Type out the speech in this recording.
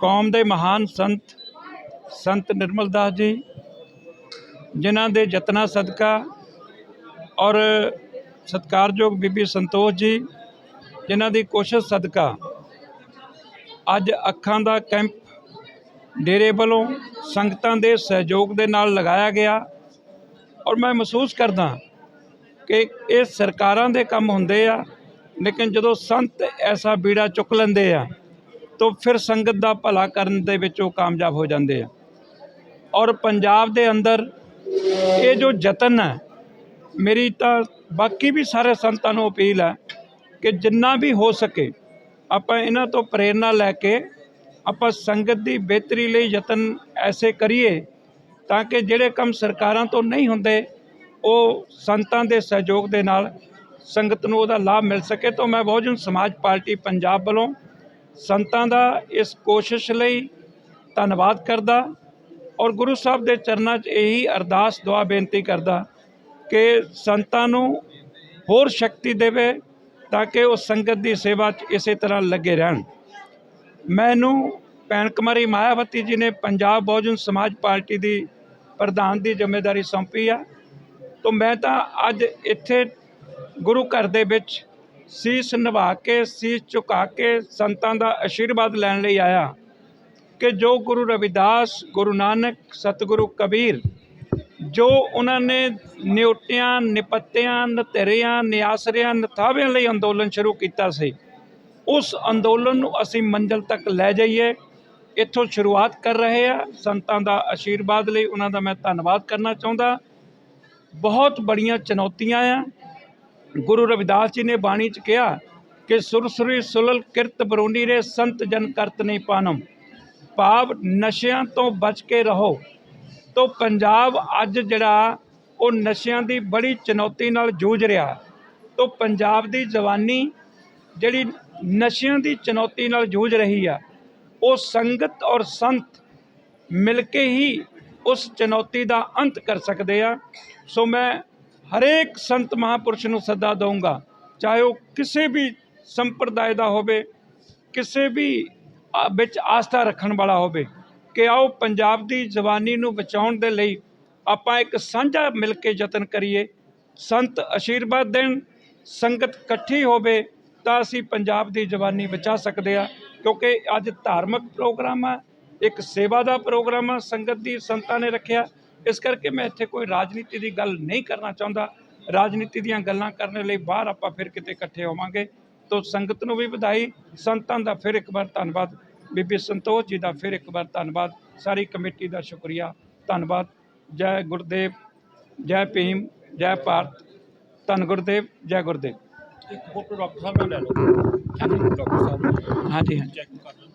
ਕੌਮ ਦੇ ਮਹਾਨ ਸੰਤ ਸੰਤ ਨਿਰਮਲ ਦਾਸ ਜੀ, ਜਿਨ੍ਹਾਂ ਦੇ ਯਤਨਾਂ ਸਦਕਾ ਔਰ ਸਤਿਕਾਰਯੋਗ ਬੀਬੀ ਸੰਤੋਸ਼ ਜੀ, ਜਿਨ੍ਹਾਂ ਦੀ ਕੋਸ਼ਿਸ਼ ਸਦਕਾ ਅੱਜ ਅੱਖਾਂ ਦਾ ਕੈਂਪ ਡੇਰੇ ਵੱਲੋਂ ਸੰਗਤਾਂ ਦੇ ਸਹਿਯੋਗ ਦੇ ਨਾਲ ਲਗਾਇਆ ਗਿਆ ਔਰ ਮੈਂ ਮਹਿਸੂਸ ਕਰਦਾ ਕਿ ਇਹ ਸਰਕਾਰਾਂ ਦੇ ਕੰਮ ਹੁੰਦੇ ਆ, ਲੇਕਿਨ ਜਦੋਂ ਸੰਤ ਐਸਾ ਬੀੜਾ ਚੁੱਕ ਲੈਂਦੇ ਆ ਤੋਂ ਫਿਰ ਸੰਗਤ ਦਾ ਭਲਾ ਕਰਨ ਦੇ ਵਿੱਚ ਉਹ ਕਾਮਯਾਬ ਹੋ ਜਾਂਦੇ ਆ। ਔਰ ਪੰਜਾਬ ਦੇ ਅੰਦਰ ਇਹ ਜੋ ਯਤਨ ਹੈ, ਮੇਰੀ ਤਾਂ ਬਾਕੀ ਵੀ ਸਾਰੇ ਸੰਤਾਂ ਨੂੰ ਅਪੀਲ ਹੈ ਕਿ ਜਿੰਨਾ ਵੀ ਹੋ ਸਕੇ ਆਪਾਂ ਇਹਨਾਂ ਤੋਂ ਪ੍ਰੇਰਣਾ ਲੈ ਕੇ ਆਪਾਂ ਸੰਗਤ ਦੀ ਬਿਹਤਰੀ ਲਈ ਯਤਨ ਐਸੇ ਕਰੀਏ ਤਾਂ ਕਿ ਜਿਹੜੇ ਕੰਮ ਸਰਕਾਰਾਂ ਤੋਂ ਨਹੀਂ ਹੁੰਦੇ, ਉਹ ਸੰਤਾਂ ਦੇ ਸਹਿਯੋਗ ਦੇ ਨਾਲ ਸੰਗਤ ਨੂੰ ਉਹਦਾ ਲਾਭ ਮਿਲ ਸਕੇ। ਤਾਂ ਮੈਂ ਬਹੁਜਨ ਸਮਾਜ ਪਾਰਟੀ ਪੰਜਾਬ ਵੱਲੋਂ ਸੰਤਾਂ ਦਾ ਇਸ ਕੋਸ਼ਿਸ਼ ਲਈ ਧੰਨਵਾਦ ਕਰਦਾ ਔਰ ਗੁਰੂ ਸਾਹਿਬ ਦੇ ਚਰਨਾਂ 'ਚ ਇਹੀ ਅਰਦਾਸ, ਦੁਆ, ਬੇਨਤੀ ਕਰਦਾ ਕਿ ਸੰਤਾਂ ਨੂੰ ਹੋਰ ਸ਼ਕਤੀ ਦੇਵੇ ਤਾਂ ਕਿ ਉਹ ਸੰਗਤ ਦੀ ਸੇਵਾ 'ਚ ਇਸੇ ਤਰ੍ਹਾਂ ਲੱਗੇ ਰਹਿਣ। ਮੈਨੂੰ ਭੈਣ ਕੁਮਾਰੀ ਮਾਇਆਵਤੀ ਜੀ ਨੇ ਪੰਜਾਬ ਬਹੁਜਨ ਸਮਾਜ ਪਾਰਟੀ ਦੀ ਪ੍ਰਧਾਨ ਦੀ ਜ਼ਿੰਮੇਵਾਰੀ ਸੌਂਪੀ ਆ। ਤਾਂ ਮੈਂ ਤਾਂ ਅੱਜ ਇੱਥੇ ਗੁਰੂ ਘਰ ਦੇ ਵਿੱਚ ਸੀਸ ਨਿਭਾ ਕੇ, ਸੀਸ ਝੁਕਾ ਕੇ ਸੰਤਾਂ ਦਾ ਆਸ਼ੀਰਵਾਦ ਲੈਣ ਲਈ ਆਇਆ ਕਿ ਜੋ ਗੁਰੂ ਰਵਿਦਾਸ, ਗੁਰੂ ਨਾਨਕ, ਸਤਿਗੁਰੂ ਕਬੀਰ, ਜੋ ਉਹਨਾਂ ਨੇ ਨਿਉਟਿਆਂ, ਨਿਪੱਤਿਆਂ, ਨਤੇਰਿਆਂ, ਨਿਆਸਰਿਆਂ, ਨਥਾਵਿਆਂ ਲਈ ਅੰਦੋਲਨ ਸ਼ੁਰੂ ਕੀਤਾ ਸੀ, ਉਸ ਅੰਦੋਲਨ ਨੂੰ ਅਸੀਂ ਮੰਜ਼ਲ ਤੱਕ ਲੈ ਜਾਈਏ, ਇੱਥੋਂ ਸ਼ੁਰੂਆਤ ਕਰ ਰਹੇ ਆ। ਸੰਤਾਂ ਦਾ ਆਸ਼ੀਰਵਾਦ ਲਈ ਉਹਨਾਂ ਦਾ ਮੈਂ ਧੰਨਵਾਦ ਕਰਨਾ ਚਾਹੁੰਦਾ। ਬਹੁਤ ਬੜੀਆਂ ਚੁਣੌਤੀਆਂ ਆ। ਗੁਰੂ ਰਵਿਦਾਸ ਜੀ ਨੇ ਬਾਣੀ 'ਚ ਕਿਹਾ ਕਿ ਸੁਰਸੁਰੀ ਸੁਲਲ ਕਿਰਤ ਬਰੋਨੀ ਰੇ, ਸੰਤ ਜਨ ਕਰਤ ਨਹੀਂ ਪਾਨਮ। ਭਾਵ ਨਸ਼ਿਆਂ ਤੋਂ ਬਚ ਕੇ ਰਹੋ। ਤੋਂ ਪੰਜਾਬ ਅੱਜ ਜਿਹੜਾ, ਉਹ ਨਸ਼ਿਆਂ ਦੀ ਬੜੀ ਚੁਣੌਤੀ ਨਾਲ ਜੂਝ ਰਿਹਾ। ਤੋਂ ਪੰਜਾਬ ਦੀ ਜਵਾਨੀ ਜਿਹੜੀ ਨਸ਼ਿਆਂ ਦੀ ਚੁਣੌਤੀ ਨਾਲ ਜੂਝ ਰਹੀ ਆ, ਉਹ ਸੰਗਤ ਔਰ ਸੰਤ ਮਿਲ ਕੇ ਹੀ ਉਸ ਚੁਣੌਤੀ ਦਾ ਅੰਤ ਕਰ ਸਕਦੇ ਆ। ਸੋ ਮੈਂ ਹਰੇਕ ਸੰਤ ਮਹਾਪੁਰਸ਼ ਨੂੰ ਸੱਦਾ ਦਊਂਗਾ, ਚਾਹੇ ਉਹ ਕਿਸੇ ਵੀ ਸੰਪਰਦਾਇ ਦਾ ਹੋਵੇ, ਕਿਸੇ ਵੀ ਵਿੱਚ ਆਸਥਾ ਰੱਖਣ ਵਾਲਾ ਹੋਵੇ, ਕਿ ਆਓ ਪੰਜਾਬ ਦੀ ਜਵਾਨੀ ਨੂੰ ਬਚਾਉਣ ਦੇ ਲਈ ਆਪਾਂ ਇੱਕ ਸਾਂਝਾ ਮਿਲ ਕੇ ਯਤਨ ਕਰੀਏ। ਸੰਤ ਆਸ਼ੀਰਵਾਦ ਦੇਣ, ਸੰਗਤ ਇਕੱਠੀ ਹੋਵੇ, ਤਾਂ ਅਸੀਂ ਪੰਜਾਬ ਦੀ ਜਵਾਨੀ ਬਚਾ ਸਕਦੇ ਆ ਕਿਉਂਕਿ ਅੱਜ ਧਾਰਮਿਕ ਪ੍ਰੋਗਰਾਮ ਆ, ਇੱਕ ਸੇਵਾ ਦਾ ਪ੍ਰੋਗਰਾਮ ਆ, ਸੰਗਤ ਦੀ ਸੰਤਾਂ ਨੇ ਰੱਖਿਆ। ਇਸ ਕਰਕੇ ਮੈਂ ਇੱਥੇ ਕੋਈ ਰਾਜਨੀਤੀ ਦੀ ਗੱਲ ਨਹੀਂ ਕਰਨਾ ਚਾਹੁੰਦਾ। ਰਾਜਨੀਤੀ ਦੀਆਂ ਗੱਲਾਂ ਕਰਨ ਲਈ ਬਾਹਰ ਆਪਾਂ ਫਿਰ ਕਿਤੇ ਇਕੱਠੇ ਹੋਵਾਂਗੇ। ਤੋਂ ਸੰਗਤ ਨੂੰ ਵੀ ਵਧਾਈ ਸੰਤਾਂ ਦਾ ਫਿਰ ਇੱਕ ਵਾਰ ਧੰਨਵਾਦ। ਬੀਬੀ ਸੰਤੋਖ ਜੀ ਦਾ ਫਿਰ ਇੱਕ ਵਾਰ ਧੰਨਵਾਦ। ਸਾਰੀ ਕਮੇਟੀ ਦਾ ਸ਼ੁਕਰੀਆ। ਧੰਨਵਾਦ। ਜੈ ਗੁਰਦੇਵ ਜੈ ਭੀਮ ਜੈ ਭਾਰਤ। ਧੰਨ ਗੁਰਦੇਵ ਜੈ ਗੁਰਦੇਵ। ਇੱਕ ਫੋਟੋ ਡਾਕਟਰ ਸਾਹਿਬ ਨਾਲ ਲੈ ਲਓ। ਹਾਂਜੀ ਹਾਂਜੀ। ਚੈੱਕ ਕਰ ਲਓ।